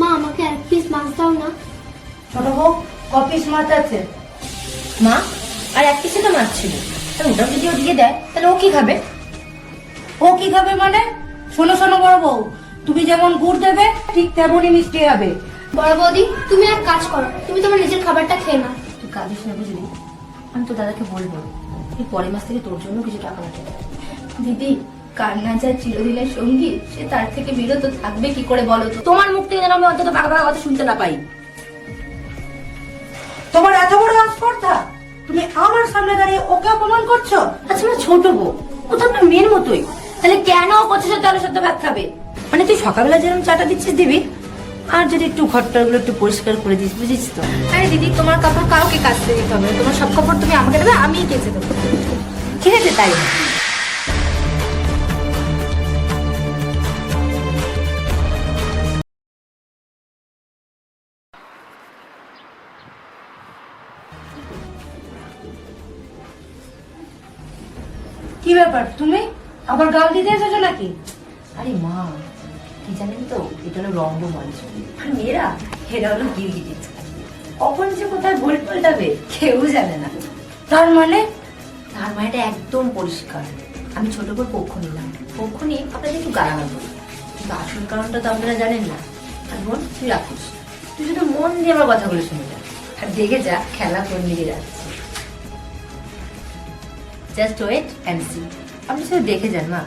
মা আমাকে এক পিস মাছ দাও না। ছোট বউ কপিস মাছ আছে? মা আর এক পিসে তো মাছ ছিল। ওটা যদি ও দিয়ে দেয় তাহলে ও কি খাবে? ও কি খাবে মানে? শোনো শোনো বড় বউ তুমি যেমন গুড় দেবে ঠিক তেমনই মিষ্টি হবে। বড় বৌদি তুমি এক কাজ করো তুমি তোমার নিজের খাবারটা খেয়ে নাও। তুই কাঁদিস না বুঝলি? আমি তো দাদাকে বলব তুই পরের মাস থেকে তোর জন্য কিছু টাকা পাঠাবো দিদি কান্না যা চিরদিনের সঙ্গী সে তার থেকে বিরত থাকবে কি করে বলো তো? তোমার মুখ থেকে যেন আমি অন্তত বাঘা বাঘা কথা শুনতে না পাই। তোমার এত বড় আস্পর্ধা তুমি আমার সামনে দাঁড়িয়ে ওকে অপমান করছ? আচ্ছা আমার ছোট বউ। ও তো আপনার মেয়ের মতোই। তাহলে কেন ও পঁচিশ তেরো সত্য ভাত খাবে? মানে তুই সকালবেলা যেরকম চাটা দিচ্ছিস দিবি আর যদি একটু ঘরটাগুলো একটু পরিষ্কার করে দিস বুঝিস তো? আরে দিদি তোমার কাপড় কাউকে কাচতে দিতে হবে। তোমার সব কাপড় তুমি আমাকে দেবে আমিই কেচে দেবো। ঠিক আছে তাই। কি ব্যাপার? তুমি আবার গাল দিতে এসেছ নাকি? আরে মা, কি জানেন তো, এটা হলো রঙ্গমঞ্চ। আর মেয়েরা, এরা হলো গিরগিটি কখন যে কোথায় ভুল পাল্টাবে, কেউ জানে না। তার মানে? তার মায়েটা একদম পরিষ্কার। আমি ছোট করে পক্ষ নিলাম। পক্ষ নিয়ে আপনাদের একটু গালাগাল করি কিন্তু আসল কারণটা তো আপনারা জানেন না। আর বোন, তুই রাখুস তুই শুধু মন দিয়ে আমার কথাগুলো শুনে যা। আর দেখে যা, খেলা কোন দিকে যাচ্ছে। জাস্ট ওয়েট অ্যান্ড সি আপনি শুধু দেখে যান মা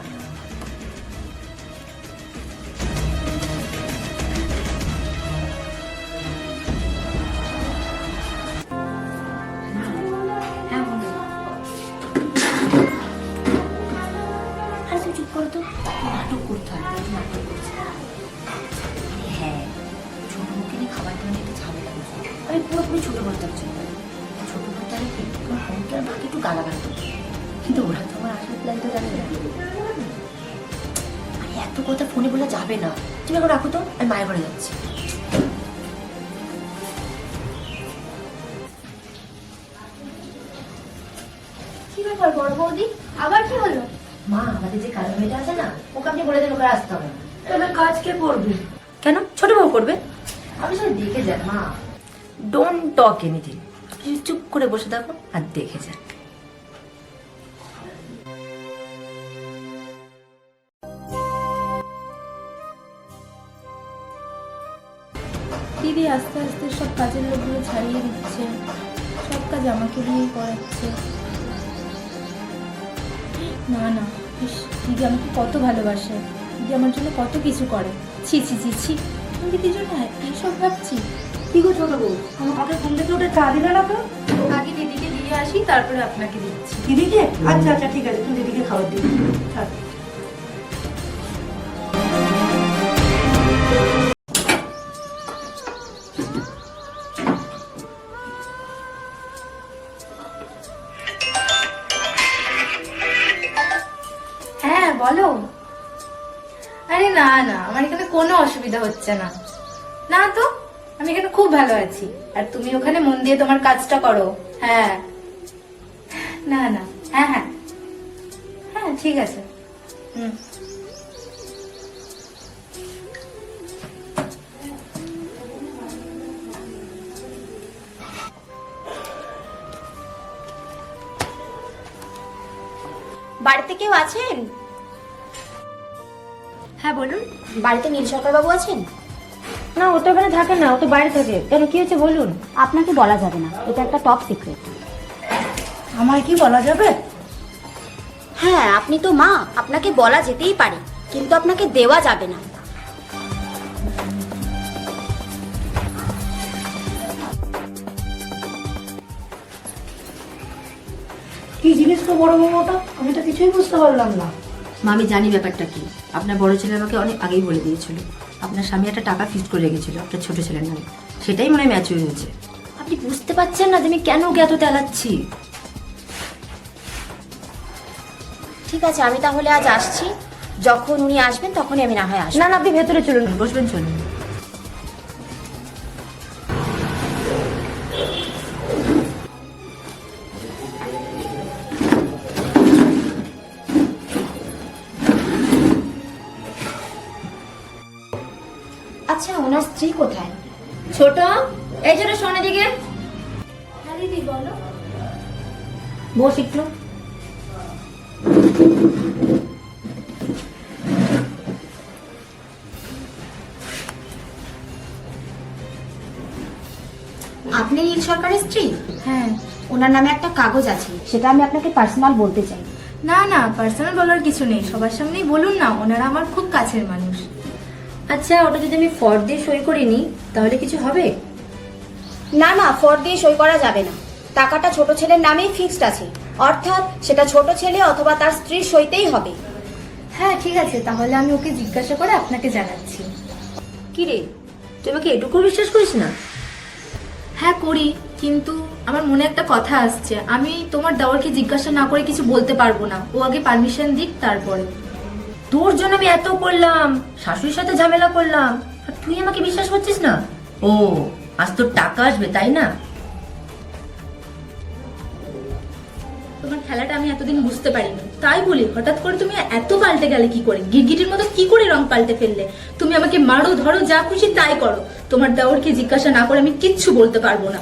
করতে আরে হ্যাঁ আমি পুরোপুরি ছোট বড়টার জন্য ছোট বড়টা কি? তোমার ফোনকে বাকি একটু গালাগাল করছে কিন্তু ওরা তো আমার আসল প্ল্যান তো জানে না। আরে এত কথা ফোনে বলা যাবে না। তুমি এখন রাখো তো আমি মায়ের ঘরে যাচ্ছি। কি ব্যাপার বড় বৌদি? আবার কি হলো? মা আমাদের যে কালো মেয়েটা আছে না ওকে আপনি বলে দেন ওকে আসতে হবে তাহলে কাজ কে করবে? কেন? ছোট বউ করবে? আপনি শুধু দেখে যান মা। ডোন্ট টক এনিথিং চুপ করে বসে থাকো আর দেখে যান দিদি আস্তে আস্তে সব কাজের লোকগুলো ছাড়িয়ে দিচ্ছে। সব কাজ আমাকে দিয়েই করাচ্ছে। না না দিদি আমাকে কত ভালোবাসে। দিদি আমার জন্য কত কিছু করে। ছি ছি ছি ছি। আমি দিদির জন্য এইসব ভাবছি? কি গো ছোট বউ আমাকে ঘুম থেকে ওটা চা দিলে না তো? আগে দিদিকে দিয়ে আসি তারপরে আপনাকে দিচ্ছি। দিদিকে? আচ্ছা আচ্ছা ঠিক আছে তুমি দিদিকে খাবার দিও। বলো। আরে না না, আমার এখানে কোনো অসুবিধা হচ্ছে না। না তো, আমি এখানে খুব ভালো আছি। আর তুমি ওখানে মন দিয়ে তোমার কাজটা করো। হ্যাঁ। না না হ্যাঁ হ্যাঁ। হ্যাঁ ঠিক আছে। হুম। বাড়িতে কেউ আছেন? হ্যাঁ বলুন। বাড়িতে নীল সরকার বাবু আছেন? না ও তো এখানে থাকে না ও তো বাইরে থাকে। কেন কি হচ্ছে বলুন? আপনাকে বলা যাবে না। এটা একটা টপ সিক্রেট আমায় কি বলা যাবে? হ্যাঁ আপনি তো মা আপনাকে বলা যেতেই পারে কিন্তু আপনাকে দেওয়া যাবে না। কি জিনিস তো বড় বৌমাটা? আমি তো কিছুই বুঝতে পারলাম না। মা আমি জানি ব্যাপারটা কি। আপনার বড় ছেলে আমাকে অনেক আগেই বলে দিয়েছিল। আপনার স্বামী একটা টাকা ফিক্সড করে রেখেছিল আপনার ছোট ছেলের নামে। সেটাই মনে হয় ম্যাচিউর হয়েছে। আপনি বুঝতে পারছেন না যে আমি কেন জ্ঞাত তেলাচ্ছি? ঠিক আছে আমি তাহলে আজ আসছি। যখন উনি আসবেন তখনই আমি না হয় আসব। না না আপনি ভেতরে চলুন। বসবেন চলুন। আচ্ছা ওনার স্ত্রী কোথায়? ছোট? এই ছোট শোনে দিকে। হ্যাঁ দিদি বলো। বস একটু। আপনি নীল সরকারের স্ত্রী? হ্যাঁ। ওনার নামে একটা কাগজ আছে সেটা আমি আপনাকে পার্সোনাল বলতে চাই। না না পার্সোনাল বলার কিছু নেই। সবার সামনেই বলুন না ওনারা আমার খুব কাছের মানুষ। আচ্ছা ওটা যদি আমি ফর দিয়ে সই করে নিই তাহলে কিছু হবে? না না ফর দিয়ে সই করা যাবে না। টাকাটা ছোট ছেলের নামেই ফিক্সড আছে। অর্থাৎ সেটা ছোট ছেলে অথবা তার স্ত্রীর সইতেই হবে। হ্যাঁ ঠিক আছে তাহলে আমি ওকে জিজ্ঞাসা করে আপনাকে জানাচ্ছি। কি রে তুই আমাকে এটুকু বিশ্বাস করিস না? হ্যাঁ করি কিন্তু আমার মনে একটা কথা আসছে। আমি তোমার দেওয়ারকে জিজ্ঞাসা না করে কিছু বলতে পারব না। ও আগে পারমিশন দিক তারপরে। তোর জন্য আমি এত করলাম, শাশুড়ির সাথে ঝামেলা করলাম তুই আমাকে বিশ্বাস করছিস না? ও, আজ তোর টাকা আসবে, তাই না? তোমার খেলাটা আমি এতদিন বুঝতে পারিনি। তাই বলি, হঠাৎ করে তুমি এত পাল্টে গেলে কি করে? গিরগিটির মতো কি করে রং পাল্টে ফেললে? তুমি আমাকে মারো, ধরো, যা খুশি তাই করো। তোমার দেওরকে জিজ্ঞাসা না করে আমি কিচ্ছু বলতে পারব না।